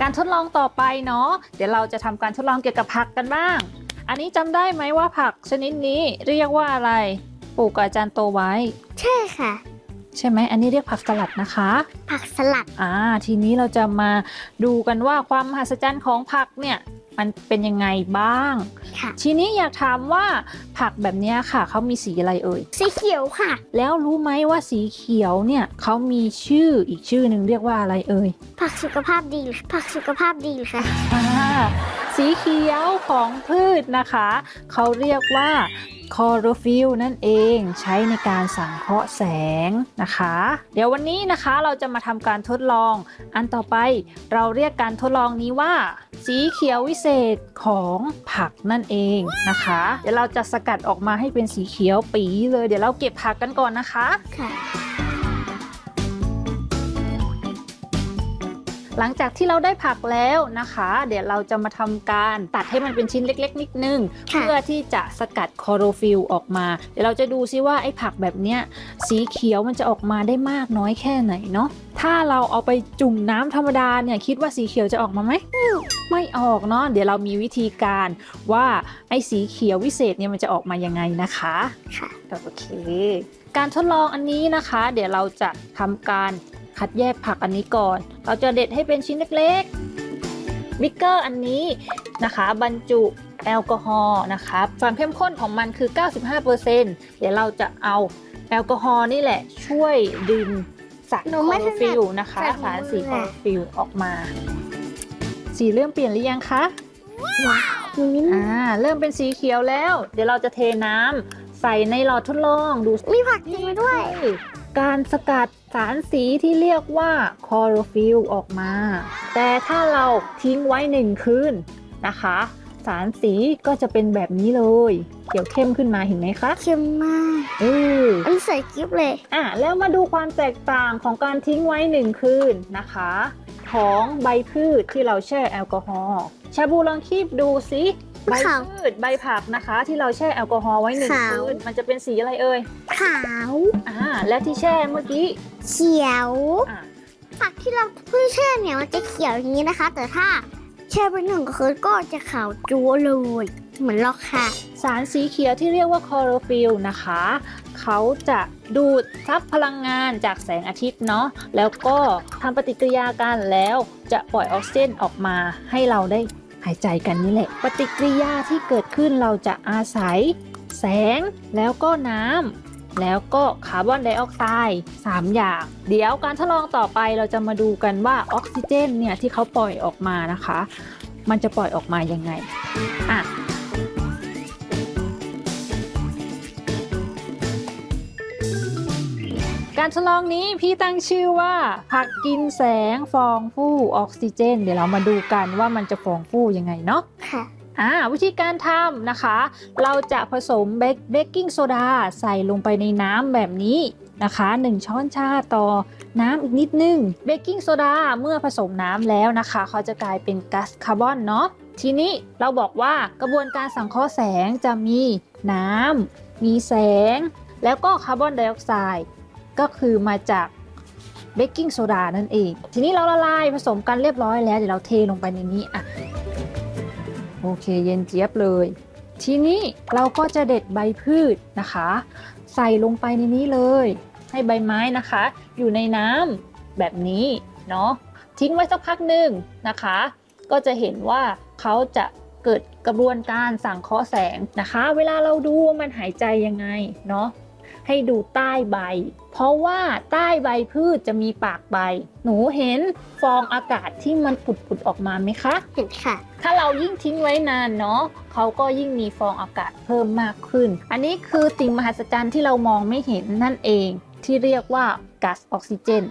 การทดลองต่อไปเนาะเดี๋ยวเราจะทำการทดลองเกี่ยวกับผักกันบ้าง อันนี้จำได้ไหมว่าผักชนิดนี้เรียกว่าอะไรปลูกกับอาจารย์โตไว้ ใช่ค่ะ ใช่ไหมอันนี้เรียกผักสลัดนะคะ ผักสลัดอ่าทีนี้เราจะมาดูกันว่าความมหัศจรรย์ของผักเนี่ย มันเป็นยังไงบ้าง ค่ะ ทีนี้อยากถามว่าผักแบบเนี้ยค่ะเขามีสีอะไรเอ่ย สีเขียวค่ะ แล้วรู้ไหมว่าสีเขียวเนี่ยเขามีชื่ออีกชื่อหนึ่งเรียกว่าอะไรเอ่ยผักสุขภาพดี ผักสุขภาพดีค่ะ อ่า สีเขียวของพืชนะคะ เขาเรียกว่าคอโรฟิลนั่นเองใช้ในการสังเคราะห์แสงนะคะ เดี๋ยววันนี้นะคะเราจะมาทำการทดลอง อันต่อไปเราเรียกการทดลองนี้ว่า สีเขียววิเศษของผักนั่นเองนะคะ เดี๋ยวเราจะสกัดออกมาให้เป็นสีเขียวปีเลย เดี๋ยวเราเก็บผักกันก่อนนะคะค่ะ หลังจากที่เราได้ผักแล้วนะคะ เดี๋ยวเราจะมาทำการตัดให้มันเป็นชิ้นเล็ก ๆ นิดนึงค่ะเพื่อที่จะสกัดคลอโรฟิลออกมา เดี๋ยวเราจะดูซิว่าไอ้ผักแบบเนี้ยสีเขียวมันจะออกมาได้มากน้อยแค่ไหนเนาะถ้าเราเอาไปจุ่มน้ำธรรมดาเนี่ยคิดว่าสีเขียวจะออกมาไหมไม่ออกเนาะเดี๋ยวเรามีวิธีการว่าไอ้สีเขียววิเศษเนี่ยมันจะออกมายังไงนะคะค่ะโอเค การทดลองอันนี้นะคะ เดี๋ยวเราจะทำการ คัดแยกผักอันนี้ก่อน เราจะเด็ดให้เป็นชิ้นเล็กๆบิ๊กเกอร์อันนี้นะคะ บรรจุแอลกอฮอล์นะคะความเข้มข้นของมันคือ 95%เดี๋ยวเราจะเอาแอลกอฮอล์นี่แหละ ช่วยดึงสารหนูคลไม่อถโรนัดฟิลนะคะจับมือสารสีคลออะโรฟิลออกมา สีเริ่มเปลี่ยนหรือยังคะว้าวนี่อ่าเริ่มเป็นสีเขียวแล้ว เดี๋ยวเราจะเทน้ำใส่ในหลอดทดลองดูมีผักจริงด้วย การสกัดสารสีที่เรียกว่าคลอโรฟิลออกมา แต่ถ้าเราทิ้งไว้หนึ่งคืนนะคะ สารสีก็จะเป็นแบบนี้เลย เขียวเข้มขึ้นมาเห็นไหมคะเค็มมากเอออันนใส่กิ๊บเลยอะแล้วมาดูความแตกต่างของการทิ้งไว้หนึ่งคืนนะคะ ของใบพืชที่เราแช่แอลกอฮอล์ชาบูลองคีบดูสิ ใบขาว พืชใบผักนะคะ ที่เราแช่แอลกอฮอล์ไว้หนึ่งขาว คืนมันจะเป็นสีอะไรเอ่ยขาว อ่าและที่แช่เมื่อกี้เขียว อ่าผักที่เราเพิ่งแช่เนี่ยมันจะเขียวอย่างนี้นะคะ แต่ถ้าแช่ไปหนึ่งคืนก็จะขาวจั๊วเลย เหมือนลอกค่ะ สารสีเขียวที่เรียกว่าคลอโรฟิลนะคะ เขาจะดูดซับพลังงานจากแสงอาทิตย์เนาะแล้วก็ทำปฏิกิริยากันแล้วจะปล่อยออกซิเจนออกมาให้เราได้ หายใจกันนี่แหละ ปฏิกิริยาที่เกิดขึ้นเราจะอาศัย แสงแล้วก็น้ำแล้วก็คาร์บอนไดออกไซด์3อย่าง เดี๋ยวการทดลองต่อไปเราจะมาดูกันว่าออกซิเจนเนี่ยที่เขาปล่อยออกมานะคะ มันจะปล่อยออกมายังไงอะ การทดลองนี้พี่ตั้งชื่อว่า ผักกินแสงฟองฟู่ออกซิเจน เดี๋ยวเรามาดูกันว่ามันจะฟองฟู่ยังไงเนาะค่ะอ่าวิธีการทำนะคะ เราจะผสมเบกเบกกิ้งโซดาใส่ลงไปในน้ำแบบนี้นะคะ 1 ช้อนชาต่อน้ำอีกนิดนึงเบกกิ้งโซดาเมื่อผสมน้ำแล้วนะคะ เขาจะกลายเป็นก๊าซคาร์บอนเนาะทีนี้เราบอกว่ากระบวนการสังเคราะห์แสงจะมีน้ำมีแสง แล้วก็คาร์บอนไดออกไซด์ ก็คือมาจากเบกกิ้งโซดานั่นเอง ทีนี้เราละลายผสมกันเรียบร้อยแล้ว เดี๋ยวเราเทลงไปในนี้อะโอเคเย็นเจี๊ยบเลย ทีนี้เราก็จะเด็ดใบพืชนะคะ ใส่ลงไปในนี้เลย ให้ใบไม้นะคะ อยู่ในน้ำแบบนี้เนาะทิ้งไว้สักพักหนึ่งนะคะ ก็จะเห็นว่าเขาจะเกิดกระบวนการสั่งเคาะแสงนะคะ เวลาเราดูมันหายใจยังไงเนาะ ให้ดูใต้ใบ เพราะว่าใต้ใบพืชจะมีปากใบ หนูเห็นฟองอากาศที่มันผุดๆออกมาไหมคะเห็นค่ะ ถ้าเรายิ่งทิ้งไว้นานเนาะเขาก็ยิ่งมีฟองอากาศเพิ่มมากขึ้น อันนี้คือสิ่งมหัศจรรย์ที่เรามองไม่เห็นนั่นเองที่เรียกว่าก๊าซออกซิเจน